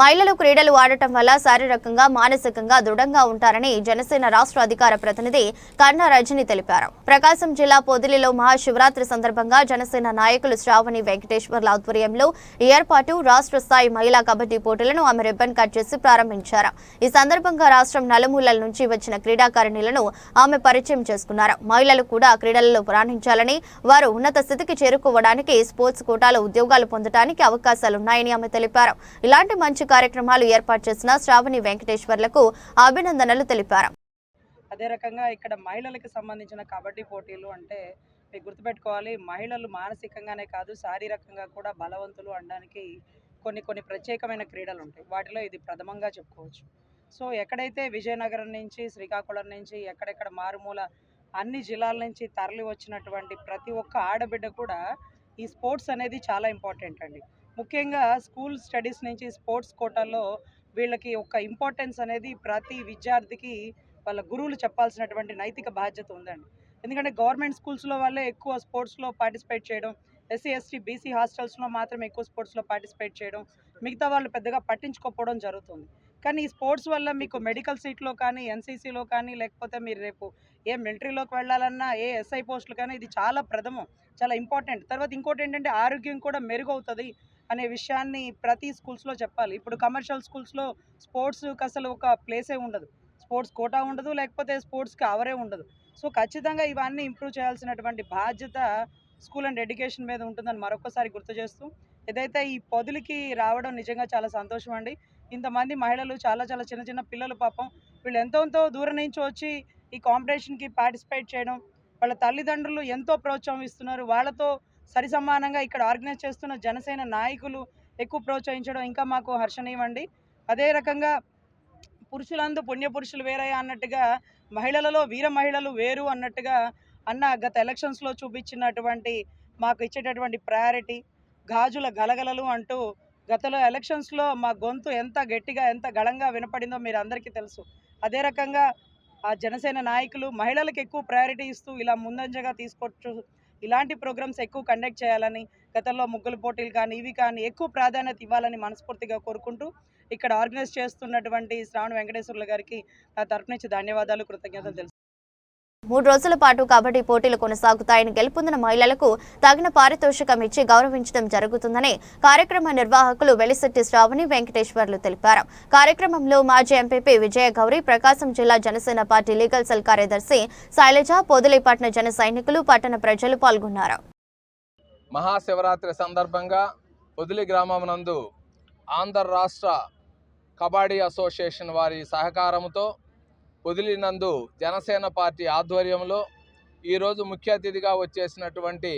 మహిళలు క్రీడలు ఆడటం వల్ల శారీరకంగా మానసికంగా దృఢంగా ఉంటారని జనసేన రాష్ట్ర అధికార ప్రతినిధి కన్నా రజని తెలిపారు. ప్రకాశం జిల్లా పొదిలిలో మహాశివరాత్రి సందర్భంగా జనసేన నాయకులు శ్రావణి వెంకటేశ్వర్ల ఆధ్వర్యంలో ఏర్పాటు రాష్ట్ర స్థాయి మహిళా కబడ్డీ పోటీలను ఆమె రిబ్బన్ కట్ చేసి ప్రారంభించారు. ఈ సందర్భంగా రాష్ట్రం నలుమూలల నుంచి వచ్చిన క్రీడాకారిణులను ఆమె పరిచయం చేసుకున్నారు. మహిళలు కూడా క్రీడలలో ప్రాణించాలని వారు ఉన్నత స్థితికి చేరుకోవడానికి స్పోర్ట్స్ కోటాలో ఉద్యోగాలు పొందడానికి అవకాశాలున్నాయని ఆమె తెలిపారు. ఇలాంటి మంచి కార్యక్రమాలు ఏర్పాటు చేసిన శ్రావణి వెంకటేశ్వర్లకు అభినందనలు తెలిపారు. అదే రకంగా ఇక్కడ మహిళలకు సంబంధించిన కబడ్డీ పోటీలు అంటే మీరు గుర్తుపెట్టుకోవాలి మహిళలు మానసికంగానే కాదు శారీరకంగా కూడా బలవంతులు అనడానికి కొన్ని కొన్ని ప్రత్యేకమైన క్రీడలు ఉంటాయి. వాటిలో ఇది ప్రథమంగా చెప్పుకోవచ్చు. సో ఎక్కడైతే విజయనగరం నుంచి శ్రీకాకుళం నుంచి ఎక్కడెక్కడ మారుమూల అన్ని జిల్లాల నుంచి తరలి వచ్చినటువంటి ప్రతి ఒక్క ఆడబిడ్డ కూడా ఈ స్పోర్ట్స్ అనేది చాలా ఇంపార్టెంట్ అండి. ముఖ్యంగా స్కూల్ స్టడీస్ నుంచి స్పోర్ట్స్ కోటాల్లో వీళ్ళకి ఒక ఇంపార్టెన్స్ అనేది ప్రతి విద్యార్థికి వాళ్ళ గురువులు చెప్పాల్సినటువంటి నైతిక బాధ్యత ఉందండి. ఎందుకంటే గవర్నమెంట్ స్కూల్స్లో వాళ్ళే ఎక్కువ స్పోర్ట్స్లో పార్టిసిపేట్ చేయడం ఎస్సీ ఎస్టీ బీసీ హాస్టల్స్లో మాత్రం ఎక్కువ స్పోర్ట్స్లో పార్టిసిపేట్ చేయడం మిగతా వాళ్ళు పెద్దగా పట్టించుకోకపోవడం జరుగుతుంది. కానీ ఈ స్పోర్ట్స్ వల్ల మీకు మెడికల్ సీట్లో కానీ ఎన్సీసీలో కానీ లేకపోతే మీరు రేపు ఏ మిలిటరీలోకి వెళ్ళాలన్నా ఏ ఎస్ఐ పోస్టులు కానీ ఇది చాలా ప్రథమం చాలా ఇంపార్టెంట్. తర్వాత ఇంకోటి ఏంటంటే ఆరోగ్యం కూడా మెరుగవుతుంది అనే విషయాన్ని ప్రతి స్కూల్స్లో చెప్పాలి. ఇప్పుడు కమర్షియల్ స్కూల్స్లో స్పోర్ట్స్కి అసలు ఒక ప్లేసే ఉండదు. స్పోర్ట్స్ కోటా ఉండదు లేకపోతే స్పోర్ట్స్కి అవరే ఉండదు. సో ఖచ్చితంగా ఇవన్నీ ఇంప్రూవ్ చేయాల్సినటువంటి బాధ్యత స్కూల్ అండ్ ఎడ్యుకేషన్ మీద ఉంటుందని మరొకసారి గుర్తు చేస్తూ ఏదైతే ఈ పొదులకి రావడం నిజంగా చాలా సంతోషం అండి. ఇంతమంది మహిళలు చాలా చాలా చిన్న చిన్న పిల్లలు పాపం వీళ్ళు ఎంతో ఎంతో దూరం నుంచి వచ్చి ఈ కాంపిటీషన్కి పార్టిసిపేట్ చేయడం వాళ్ళ తల్లిదండ్రులు ఎంతో ప్రోత్సాహం ఇస్తున్నారు వాళ్ళతో సరి సమానంగా ఇక్కడ ఆర్గనైజ్ చేస్తున్న జనసేన నాయకులు ఎక్కువ ప్రోత్సహించడం ఇంకా మాకు హర్షణీయమండి. అదే రకంగా పురుషులందు పుణ్య పురుషులు వేరయ్యా అన్నట్టుగా మహిళలలో వీర మహిళలు వేరు అన్నట్టుగా అన్న గత ఎలక్షన్స్లో చూపించినటువంటి మాకు ఇచ్చేటటువంటి ప్రయారిటీ గాజుల గలగలలు అంటూ గతలో ఎలక్షన్స్లో మా గొంతు ఎంత గట్టిగా ఎంత గళంగా వినపడిందో మీరు అందరికీ తెలుసు. అదే రకంగా ఆ జనసేన నాయకులు మహిళలకు ఎక్కువ ప్రయారిటీ ఇస్తూ ఇలా ముందంజగా తీసుకొచ్చు ఇలాంటి ప్రోగ్రామ్స్ ఎక్కువ కండక్ట్ చేయాలని గతంలో ముగ్గులు పోటీలు కానీ ఇవి కానీ ఎక్కువ ప్రాధాన్యత ఇవ్వాలని మనస్ఫూర్తిగా కోరుకుంటూ ఇక్కడ ఆర్గనైజ్ చేస్తున్నటువంటి శ్రావణ వెంకటేశ్వర్ల గారికి నా తరపు నుంచి ధన్యవాదాలు కృతజ్ఞతలు తెలుసు. మూడు రోజుల పాటు కబడ్డీ పోటీలు కొనసాగుతాయని గెలుపొందిన మహిళలకు తగిన పారితోషికం ఇచ్చి గౌరవించడం జరుగుతుందని కార్యక్రమ నిర్వాహకులు వెలిశెట్టి శ్రావణి వెంకటేశ్వర్లు తెలిపారు. కార్యక్రమంలో మాజీ ఎంపీపీ విజయ గౌరి ప్రకాశం జిల్లా జనసేన పార్టీ లీగల్ సెల్ కార్యదర్శి శైలజ పొదిలిపట్న జన సైనికులు పట్టణ ప్రజలు పాల్గొన్నారు. మహాశివరాత్రి సందర్భంగా పొదిలి గ్రామం నందు ఆంధ్ర రాష్ట్ర కబడ్డీ అసోసియేషన్ వారి సహకారంతో వదిలినందు జనసేన పార్టీ ఆధ్వర్యంలో ఈరోజు ముఖ్య అతిథిగా వచ్చేసినటువంటి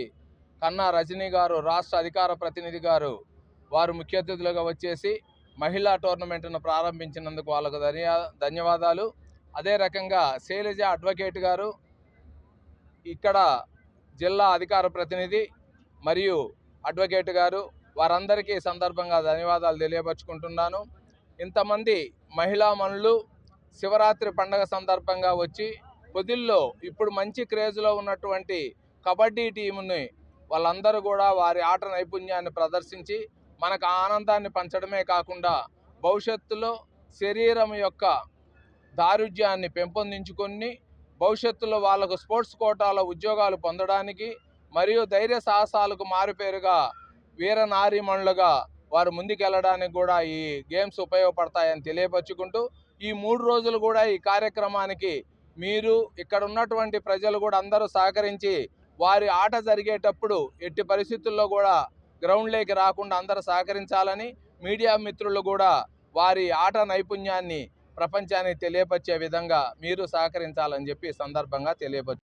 కన్నా రజనీ గారు రాష్ట్ర అధికార ప్రతినిధి గారు వారు ముఖ్య అతిథులుగా వచ్చేసి మహిళా టోర్నమెంట్ను ప్రారంభించినందుకు వాళ్ళకు ధన్యా ధన్యవాదాలు. అదే రకంగా శైలజ అడ్వకేట్ గారు ఇక్కడ జిల్లా అధికార ప్రతినిధి మరియు అడ్వకేట్ గారు వారందరికీ సందర్భంగా ధన్యవాదాలు తెలియపరుచుకుంటున్నాను. ఇంతమంది మహిళా మనులు శివరాత్రి పండగ సందర్భంగా వచ్చి పొదిల్లో ఇప్పుడు మంచి క్రేజ్లో ఉన్నటువంటి కబడ్డీ టీముని వాళ్ళందరూ కూడా వారి ఆట నైపుణ్యాన్ని ప్రదర్శించి మనకు ఆనందాన్ని పంచడమే కాకుండా భవిష్యత్తులో శరీరం యొక్క దారుఢ్యాన్ని పెంపొందించుకొని భవిష్యత్తులో వాళ్ళకు స్పోర్ట్స్ కోటాలో ఉద్యోగాలు పొందడానికి మరియు ధైర్య సాహసాలకు మారుపేరుగా వీర నారీమణులుగా వారు ముందుకెళ్ళడానికి కూడా ఈ గేమ్స్ ఉపయోగపడతాయని తెలియపరుచుకుంటూ ఈ మూడు రోజులు కూడా ఈ కార్యక్రమానికి మీరు ఇక్కడ ఉన్నటువంటి ప్రజలు కూడా అందరూ సహకరించి వారి ఆట జరిగేటప్పుడు ఎట్టి పరిస్థితుల్లో కూడా గ్రౌండ్లోకి రాకుండా అందరూ సహకరించాలని మీడియా మిత్రులు కూడా వారి ఆట నైపుణ్యాన్ని ప్రపంచానికి తెలియపరిచే విధంగా మీరు సహకరించాలని చెప్పి సందర్భంగా తెలియపరచు